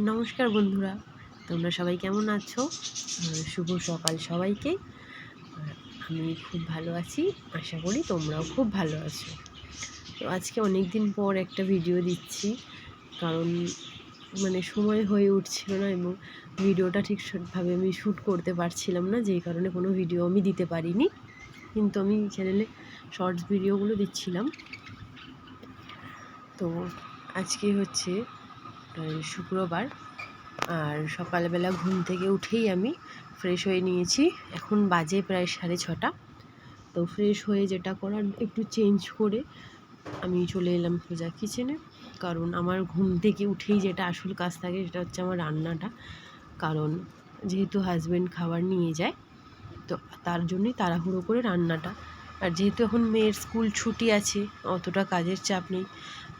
নমস্কার বন্ধুরা, তোমরা সবাই কেমন আছো? শুভ সকাল সবাইকে। আমি খুব ভালো আছি, আশা করি তোমরাও খুব ভালো আছো। তো আজকে অনেক দিন পর একটা ভিডিও দিচ্ছি, কারণ মানে সময় হয়ে উঠছিল না এবং ভিডিওটা ঠিকভাবে আমি শ্যুট করতে পারছিলাম না যেই কারণে কোনো ভিডিও আমি দিতে পারিনি। কিন্তু আমি চ্যানেলে শর্টস ভিডিওগুলো দিচ্ছিলাম। তো আজকে হচ্ছে শুক্রবার। আর সকালবেলা ঘুম থেকে উঠেই আমি ফ্রেশ হয়ে নিয়েছি। এখন বাজে প্রায় সাড়ে ছটা। তো ফ্রেশ হয়ে যেটা করার একটু চেঞ্জ করে আমি চলে এলাম সোজা কিচেনে কারণ আমার ঘুম থেকে উঠেই যেটা আসল কাজ থাকে সেটা হচ্ছে আমার রান্নাটা। কারণ যেহেতু হাজব্যান্ড খাবার নিয়ে যায়, তো তার জন্যই তাড়াহুড়ো করে রান্নাটা আর যেহেতু এখন মেয়ের স্কুল ছুটি আছে, অতটা কাজের চাপ নেই।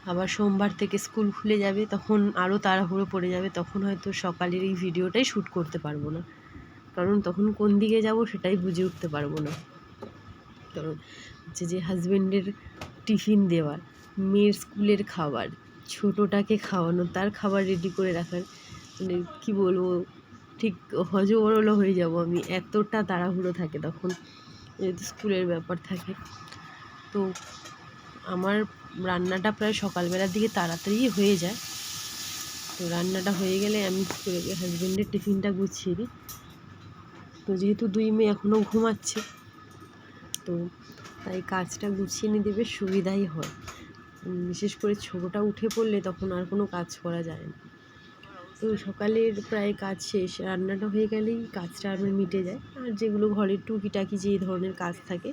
আবার সোমবার থেকে স্কুল খুলে যাবে, তখন আরও তাড়াহুড়ো পড়ে যাবে, তখন হয়তো সকালের এই ভিডিওটাই শ্যুট করতে পারব না। কারণ তখন কোন দিকে যাব সেটাই বুঝে উঠতে পারব না। কারণ হচ্ছে যে হাজব্যান্ডের টিফিন দেওয়ার, মেয়ের স্কুলের খাবার, ছোটোটাকে খাওয়ানো, তার খাবার রেডি করে রাখার মানে কী বলব, ঠিক হজবরল হয়ে যাব আমি, এতটা তাড়াহুড়ো থাকে তখন। যেহেতু স্কুলের ব্যাপার থাকে। তো আমার রান্নাটা প্রায় সকালবেলার দিকে তাড়াতাড়ি হয়ে যায়। তো রান্নাটা হয়ে গেলে আমি করে হাজব্যান্ডের টিফিনটা গুছিয়ে দিই তো যেহেতু দুই মেয়ে এখনও ঘুমাচ্ছে, তো তাই কাজটা গুছিয়ে নিতে বেশ সুবিধাই হয়। বিশেষ করে ছোটোটা উঠে পড়লে তখন আর কোনো কাজ করা যায় না। তো সকালের প্রায় কাজ শেষ, রান্নাটা হয়ে গেলেই কাজটা আমার মিটে যায়। আর যেগুলো ঘরের টুকিটাকি যে ধরনের কাজ থাকে,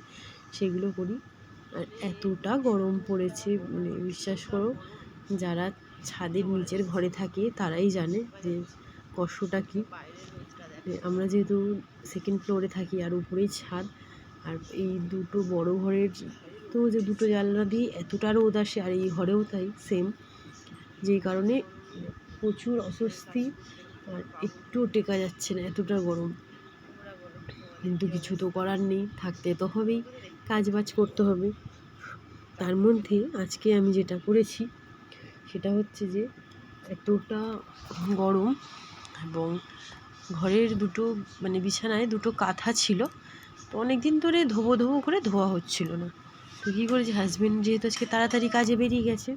সেগুলো করি। আর এতটা গরম পড়েছে মানে বিশ্বাস করো, যারা ছাদের নিচের ঘরে থাকে, তারাই জানে যে কষ্টটা কী। আমরা যেহেতু সেকেন্ড ফ্লোরে থাকি, আর উপরেই ছাদ, আর এই দুটো বড় ঘরের তো যে দুটো জানলা দিয়ে এতটা রোদ আসে, আর এই ঘরেও তাই সেম যেই কারণে প্রচুর অস্বস্তি, আর একটুও টেকা যাচ্ছে না, এতটা গরম। কিন্তু কিছু তো করার নেই, থাকতে তো হবেই কাজ বাজ করতে হবে। তার মধ্যে আজকে আমি যেটা করেছি, সেটা হচ্ছে যে, এতটা গরম এবং ঘরের দুটো মানে বিছানায় দুটো কাঁথা ছিল, তো অনেক দিন ধরে ধোবো ধোবো করে ধোয়া হচ্ছিল না। তো কী করেছি হাজব্যান্ড যেহেতু আজকে তাড়াতাড়ি কাজে বেরিয়ে গেছে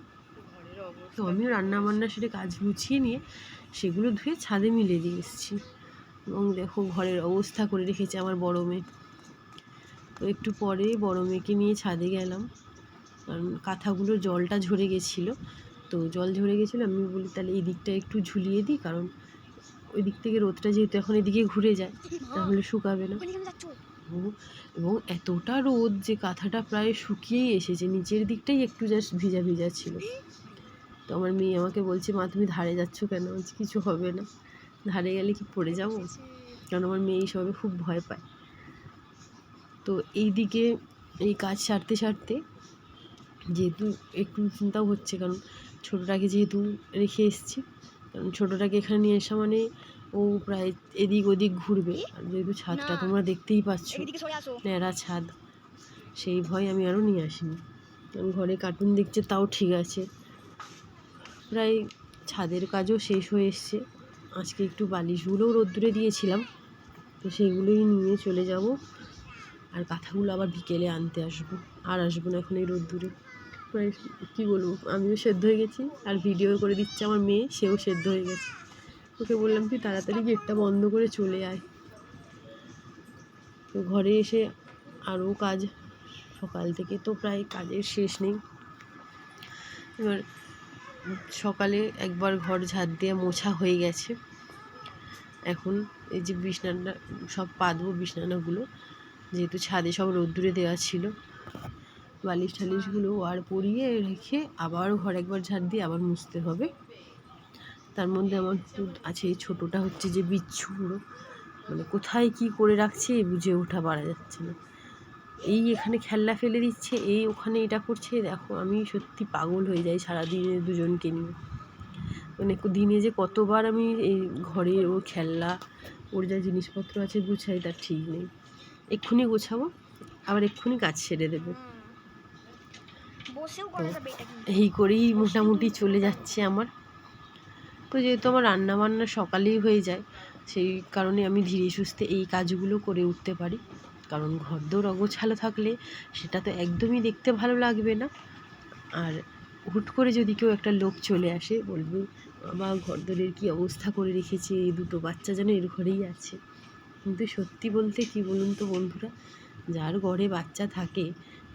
তো আমিও রান্না বান্না সেটা কাজ গুছিয়ে নিয়ে সেগুলো ধুয়ে ছাদে মিলে দিয়ে এসেছি। এবং দেখো ঘরের অবস্থা করে রেখেছে আমার বড় মেয়ে। তো একটু পরে বড় মেয়েকে নিয়ে ছাদে গেলাম। কারণ কাঁথাগুলোর জলটা ঝরে গেছিল। তো জল ঝরে গেছিল, আমি বলি তাহলে এই দিকটা একটু ঝুলিয়ে দিই, কারণ ওই দিক থেকে রোদটা যেহেতু এখন এদিকে ঘুরে যায়, তাহলে শুকাবে না। এবং এতটা রোদ যে কাঁথাটা প্রায় শুকিয়েই এসেছে, নিচের দিকটাই একটু জাস্ট ভিজা ভিজা ছিল। তো আমার মেয়ে আমাকে বলছে মা তুমি ধারে যাচ্ছ কেন? বলছি কিছু হবে না। ধারে গেলে কি পড়ে যাব? কারণ আমার মেয়ে এইসবে খুব ভয় পায়। তো এই দিকে এই কাজ সারতে সারতে যেহেতু একটু চিন্তাও হচ্ছে কারণ ছোটোটাকে যেহেতু রেখে এসেছি কারণ ছোটোটাকে এখানে নিয়ে আসা মানে ও প্রায় এদিক ওদিক ঘুরবে। আর যেহেতু ছাদটা তোমরা দেখতেই পাচ্ছ ন্যাড়া ছাদ সেই ভয় আমি আরও নিয়ে আসিনি। কারণ ঘরে কার্টুন দেখছে তাও ঠিক আছে। প্রায় ছাদের কাজও শেষ হয়ে এসছে। আজকে একটু বালিশগুলোও রোদ্দুরে দিয়েছিলাম। তো সেইগুলোই নিয়ে চলে যাব। আর কাঁথাগুলো আবার বিকেলে আনতে আসব। আর আসব না এখন এই রোদ্দুরে। প্রায় কী বলব, আমিও সেদ্ধ হয়ে গেছি আর ভিডিও করে দিচ্ছে আমার মেয়ে, সেও সেদ্ধ হয়ে গেছে। ওকে বললাম, তুই তাড়াতাড়ি গেটটা বন্ধ করে চলে আয়। তো ঘরে এসে আরও কাজ, সকাল থেকে তো প্রায় কাজের শেষ নেই। এবার সকালে একবার ঘর ঝাড় দিয়ে মোছা হয়ে গেছে। এখন এই যে বিছনাটা সব পাতবো বিছানাগুলো, যেহেতু ছাদে সব রোদ্দুরে দেওয়া ছিল। বালিশ টালিশগুলো আর পরিয়ে রেখে আবার ঘর একবার ঝাড় দিয়ে আবার মুছতে হবে। তার মধ্যে আমার আছে এই ছোটোটা হচ্ছে যে বিচ্ছু পুরো মানে কোথায় কি করে রাখছে বুঝে ওঠা পারা যাচ্ছে না। এই এখানে খেলনা ফেলে দিচ্ছে এই ওখানে এটা করছে। দেখো আমি সত্যি পাগল হয়ে যাই সারাদিনে দুজনকে নিয়ে। মানে দিনে যে কতবার আমি এই ঘরে ওর খেলনা ওর যা জিনিসপত্র আছে গুছাই তার ঠিক নেই। এক্ষুনি গোছাবো আবার এক্ষুনি কাজ সেরে দেবে। এই করেই মোটামুটি চলে যাচ্ছে আমার। তো যেহেতু আমার রান্না বান্না সকালেই হয়ে যায় সেই কারণে আমি ধীরে সুস্থে এই কাজগুলো করে উঠতে পারি। কারণ ঘরদোর অগোছালো থাকলে সেটা তো একদমই দেখতে ভালো লাগবে না। আর হুট করে যদি কেউ একটা লোক চলে আসে, বলবে, বাবা, ঘরদোরের কী অবস্থা করে রেখেছে? এই দুটো বাচ্চা যেন এর ঘরেই আছে। কিন্তু সত্যি বলতে কি বলুন তো বন্ধুরা, যার ঘরে বাচ্চা থাকে,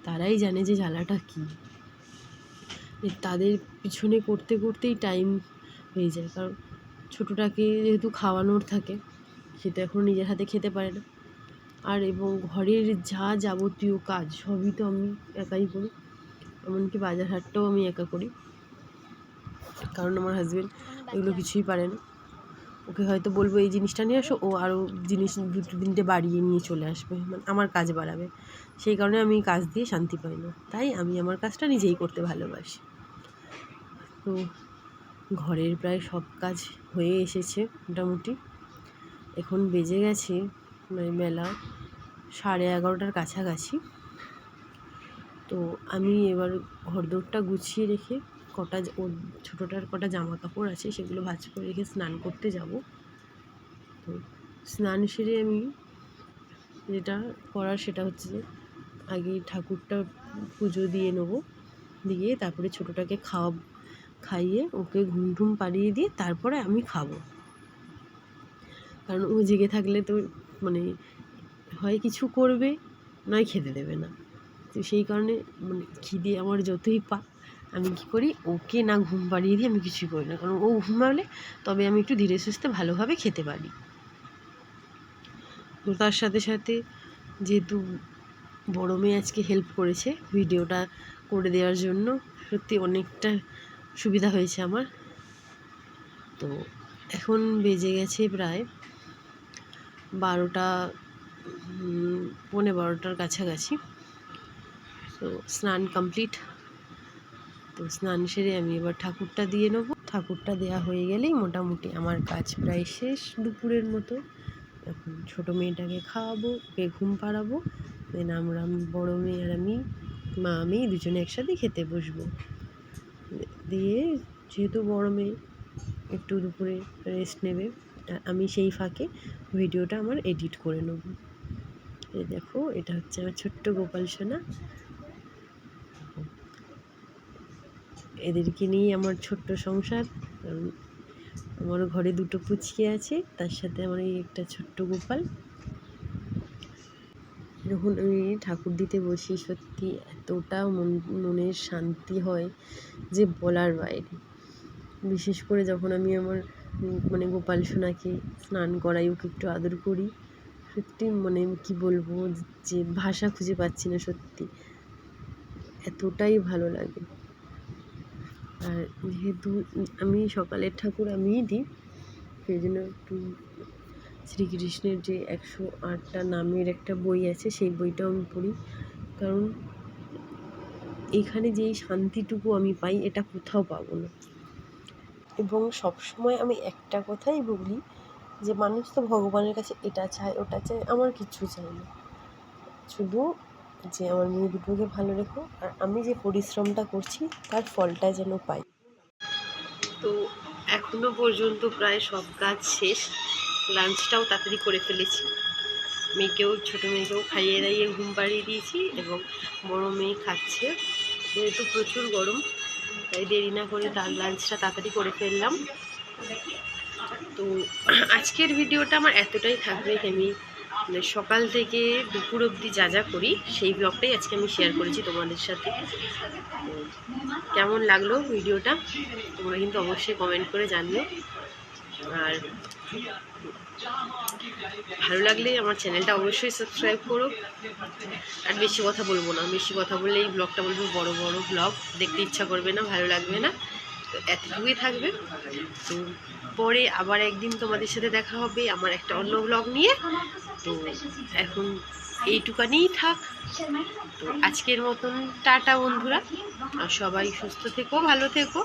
তারাই জানে যে জ্বালাটা কী। তাদের পিছনে করতে করতেই টাইম হয়ে যায়। কারণ ছোটোটাকে যেহেতু খাওয়ানোর থাকে সেটা এখন নিজের হাতে খেতে পারে না। আর এবং ঘরের যা যাবতীয় কাজ, সবই তো আমি একাই করি। এমনকি বাজার হাটটাও আমি একা করি। কারণ আমার হাজব্যান্ড এগুলো কিছুই পারে না। ওকে হয়তো বলব, এই জিনিসটা নিয়ে আসো, ও আরও জিনিস দুটো তিনটে বাড়িয়ে নিয়ে চলে আসবে। মানে আমার কাজ বাড়াবে। সেই কারণে আমি কাজ দিয়ে শান্তি পাই না। তাই আমি আমার কাজটা নিজেই করতে ভালোবাসি। তো ঘরের প্রায় সব কাজ হয়ে এসেছে মোটামুটি। এখন বেজে গেছে মানে বেলা সাড়ে এগারোটার কাছাকাছি। তো আমি এবার ঘরদোরটা গুছিয়ে রেখে কটা ওর ছোটোটার কটা জামা কাপড় আছে সেগুলো ভাজ করে রেখে স্নান করতে যাব। তো স্নান সেরে আমি যেটা করার সেটা হচ্ছে যে আগে ঠাকুরটা পুজো দিয়ে নেব, দিয়ে তারপরে ছোটোটাকে খাওয়া খাইয়ে ওকে ঘুম টুম পাড়িয়ে দিয়ে তারপরে আমি খাব। কারণ ও জেগে থাকলে তো মানে হয় কিছু করবে, নয় খেতে দেবে না। তো সেই কারণে মানে খিদে আমার যতই পা, আমি কী করি, ওকে না ঘুম পাড়িয়ে দিয়ে আমি কিছুই করি না। কারণ ও ঘুমালে তবে আমি একটু ধীরে সুস্থে ভালোভাবে খেতে পারি। তো তার সাথে সাথে যেহেতু বড় মেয়ে আজকে হেল্প করেছে ভিডিওটা করে দেওয়ার জন্য, সত্যি অনেকটা সুবিধা হয়েছে আমার। তো এখন বেজে গেছে প্রায় বারোটা পৌনে বারোটার কাছাকাছি। তো স্নান কমপ্লিট তো স্নান সেরে আমি এবার ঠাকুরটা দিয়ে নেব। ঠাকুরটা দেওয়া হয়ে গেলেই মোটামুটি আমার কাজ প্রায় শেষ দুপুরের মতো। এখন ছোটো মেয়েটাকে খাওয়াবো, ওকে ঘুম পাড়াবো দেন আমরা বড়ো মেয়ে আর আমি, মা, আমি দুজনে একসাথে খেতে বসবো। দিয়ে যেহেতু বড় মেয়ে, একটু দুপুরে রেস্ট নেবে। আমি সেই ফাঁকে ভিডিওটা আমার এডিট করে নেব। এই দেখো, এটা হচ্ছে আমার ছোট্ট গোপাল সোনা। এদেরকে নিয়েই আমার ছোট্ট সংসার। আমার ঘরে দুটো পুচকি আছে, তার সাথে আমার এই একটা ছোট্ট গোপাল। যখন আমি ঠাকুর দিতে বসি, সত্যি এতটা মন, মনের শান্তি হয় যে বলার বাইরে। বিশেষ করে যখন আমি আমার মানে গোপাল সোনাকে স্নান করাই, ওকে একটু আদর করি। সত্যি মানে কি বলব, যে ভাষা খুঁজে পাচ্ছি না সত্যি। এতটাই ভালো লাগে। আর যেহেতু আমি সকালের ঠাকুর আমিই দিই, সেই জন্য একটু শ্রীকৃষ্ণের যে একশো আটটা নামের একটা বই আছে, সেই বইটাও আমি পড়ি। কারণ এখানে যেই শান্তিটুকু আমি পাই, এটা কোথাও পাবো না। এবং সবসময় আমি একটা কথাই বলি যে, মানুষ তো ভগবানের কাছে এটা চায়, ওটা চায়, আমার কিচ্ছু চাই না। শুধু যে, আমার মেয়ে দুটোকে ভালো রেখো, আর আমি যে পরিশ্রমটা করছি, তার ফলটা যেন পাই। তো এখনও পর্যন্ত প্রায় সব কাজ শেষ। লাঞ্চটাও তাড়াতাড়ি করে ফেলেছি। মেয়েকেও, ছোটো মেয়েকেও খাইয়ে দাইয়ে ঘুম পাড়িয়ে দিয়েছি এবং বড় মেয়ে খাচ্ছে। যেহেতু প্রচুর গরম তাই দেরি না করে তার লাঞ্চটা তাড়াতাড়ি করে ফেললাম। তো আজকের ভিডিওটা আমার এতটাই থাকবে আমি মানে সকাল থেকে দুপুর অবধি যা যা করি, সেই ব্লগটাই আজকে আমি শেয়ার করেছি তোমাদের সাথে। কেমন লাগল ভিডিওটা? তোমরা কিন্তু অবশ্যই কমেন্ট করে জানিও। আর ভালো লাগলে আমার চ্যানেলটা অবশ্যই সাবস্ক্রাইব করো। আর বেশি কথা বলব না, বেশি কথা বললে এই ব্লগটা বলব বড় বড় ব্লগ। দেখতে ইচ্ছা করবে না, ভালো লাগবে না। তো এতটুকুই থাকবে। তো পরে আবার একদিন তোমাদের সাথে দেখা হবে আমার একটা অন্য ব্লগ নিয়ে। তো এখন এইটুকানিই থাক। তো আজকের মতন টাটা বন্ধুরা। সবাই সুস্থ থেকো, ভালো থেকো।